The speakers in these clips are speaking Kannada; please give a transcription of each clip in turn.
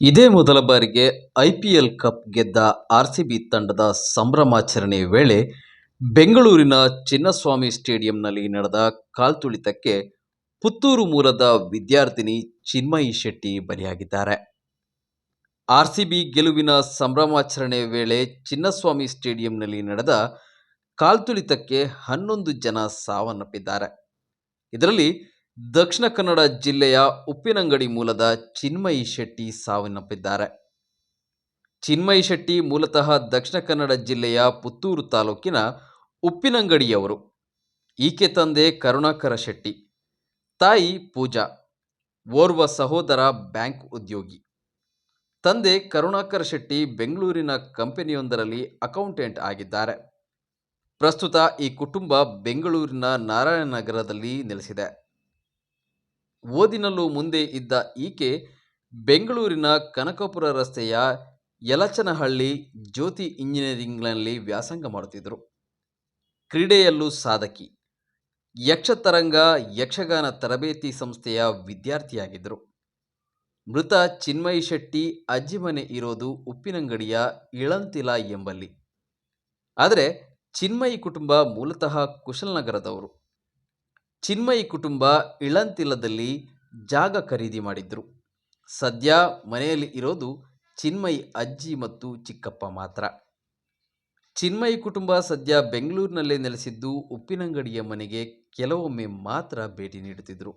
ಇದೇ ಮೊದಲ ಬಾರಿಗೆ ಐಪಿಎಲ್ ಕಪ್ ಗೆದ್ದ ಆರ್ಸಿಬಿ ತಂಡದ ಸಂಭ್ರಮಾಚರಣೆ ವೇಳೆ ಬೆಂಗಳೂರಿನ ಚಿನ್ನಸ್ವಾಮಿ ಸ್ಟೇಡಿಯಂನಲ್ಲಿ ನಡೆದ ಕಾಲ್ತುಳಿತಕ್ಕೆ ಪುತ್ತೂರು ಮೂಲದ ವಿದ್ಯಾರ್ಥಿನಿ ಚಿನ್ಮಯಿ ಶೆಟ್ಟಿ ಬಲಿಯಾಗಿದ್ದಾರೆ. ಆರ್ಸಿಬಿ ಗೆಲುವಿನ ಸಂಭ್ರಮಾಚರಣೆ ವೇಳೆ ಚಿನ್ನಸ್ವಾಮಿ ಸ್ಟೇಡಿಯಂನಲ್ಲಿ ನಡೆದ ಕಾಲ್ತುಳಿತಕ್ಕೆ ಹನ್ನೊಂದು ಜನ ಸಾವನ್ನಪ್ಪಿದ್ದಾರೆ. ಇದರಲ್ಲಿ ದಕ್ಷಿಣ ಕನ್ನಡ ಜಿಲ್ಲೆಯ ಉಪ್ಪಿನಂಗಡಿ ಮೂಲದ ಚಿನ್ಮಯಿ ಶೆಟ್ಟಿ ಸಾವನ್ನಪ್ಪಿದ್ದಾರೆ. ಚಿನ್ಮಯಿ ಶೆಟ್ಟಿ ಮೂಲತಃ ದಕ್ಷಿಣ ಕನ್ನಡ ಜಿಲ್ಲೆಯ ಪುತ್ತೂರು ತಾಲೂಕಿನ ಉಪ್ಪಿನಂಗಡಿಯವರು. ಈಕೆ ತಂದೆ ಕರುಣಾಕರ ಶೆಟ್ಟಿ, ತಾಯಿ ಪೂಜಾ, ಓರ್ವ ಸಹೋದರ ಬ್ಯಾಂಕ್ ಉದ್ಯೋಗಿ. ತಂದೆ ಕರುಣಾಕರ ಶೆಟ್ಟಿ ಬೆಂಗಳೂರಿನ ಕಂಪನಿಯೊಂದರಲ್ಲಿ ಅಕೌಂಟೆಂಟ್ ಆಗಿದ್ದಾರೆ. ಪ್ರಸ್ತುತ ಈ ಕುಟುಂಬ ಬೆಂಗಳೂರಿನ ನಾರಾಯಣನಗರದಲ್ಲಿ ನೆಲೆಸಿದೆ. ಓದಿನಲ್ಲೂ ಮುಂದೆ ಇದ್ದ ಈಕೆ ಬೆಂಗಳೂರಿನ ಕನಕಪುರ ರಸ್ತೆಯ ಯಲಚನಹಳ್ಳಿ ಜ್ಯೋತಿ ಇಂಜಿನಿಯರಿಂಗ್ನಲ್ಲಿ ವ್ಯಾಸಂಗ ಮಾಡುತ್ತಿದ್ದರು. ಕ್ರೀಡೆಯಲ್ಲೂ ಸಾಧಕಿ. ಯಕ್ಷತರಂಗ ಯಕ್ಷಗಾನ ತರಬೇತಿ ಸಂಸ್ಥೆಯ ವಿದ್ಯಾರ್ಥಿಯಾಗಿದ್ದರು. ಮೃತ ಚಿನ್ಮಯಿ ಶೆಟ್ಟಿ, ಅಜ್ಜಿ ಮನೆ ಇರೋದು ಉಪ್ಪಿನಂಗಡಿಯ ಇಳಂತಿಲ ಎಂಬಲ್ಲಿ. ಆದರೆ ಚಿನ್ಮಯಿ ಕುಟುಂಬ ಮೂಲತಃ ಕುಶಲನಗರದವರು ಚಿನ್ಮಯಿ ಕುಟುಂಬ ಇಳಂತಿಲದಲ್ಲಿ ಜಾಗ ಖರೀದಿ ಮಾಡಿದ್ರು. ಸದ್ಯ ಮನೆಯಲ್ಲಿ ಇರೋದು ಚಿನ್ಮಯಿ ಅಜ್ಜಿ ಮತ್ತು ಚಿಕ್ಕಪ್ಪ ಮಾತ್ರ. ಚಿನ್ಮಯಿ ಕುಟುಂಬ ಸದ್ಯ ಬೆಂಗಳೂರಿನಲ್ಲೇ ನೆಲೆಸಿದ್ದು ಉಪ್ಪಿನಂಗಡಿಯ ಮನೆಗೆ ಕೆಲವೊಮ್ಮೆ ಮಾತ್ರ ಭೇಟಿ ನೀಡುತ್ತಿದ್ದರು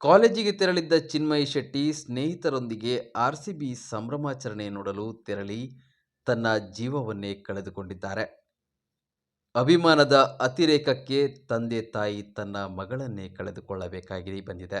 ಕಾಲೇಜಿಗೆ ತೆರಳಿದ್ದ ಚಿನ್ಮಯಿ ಶೆಟ್ಟಿ ಸ್ನೇಹಿತರೊಂದಿಗೆ ಆರ್ ಸಿ ಬಿ ಸಂಭ್ರಮಾಚರಣೆ ನೋಡಲು ತೆರಳಿ ತನ್ನ ಜೀವವನ್ನೇ ಕಳೆದುಕೊಂಡಿದ್ದಾರೆ. ಅಭಿಮಾನದ ಅತಿರೇಕಕ್ಕೆ ತಂದೆ ತಾಯಿ ತನ್ನ ಮಗಳನ್ನೇ ಕಳೆದುಕೊಳ್ಳಬೇಕಾಗಿ ಬಂದಿದೆ.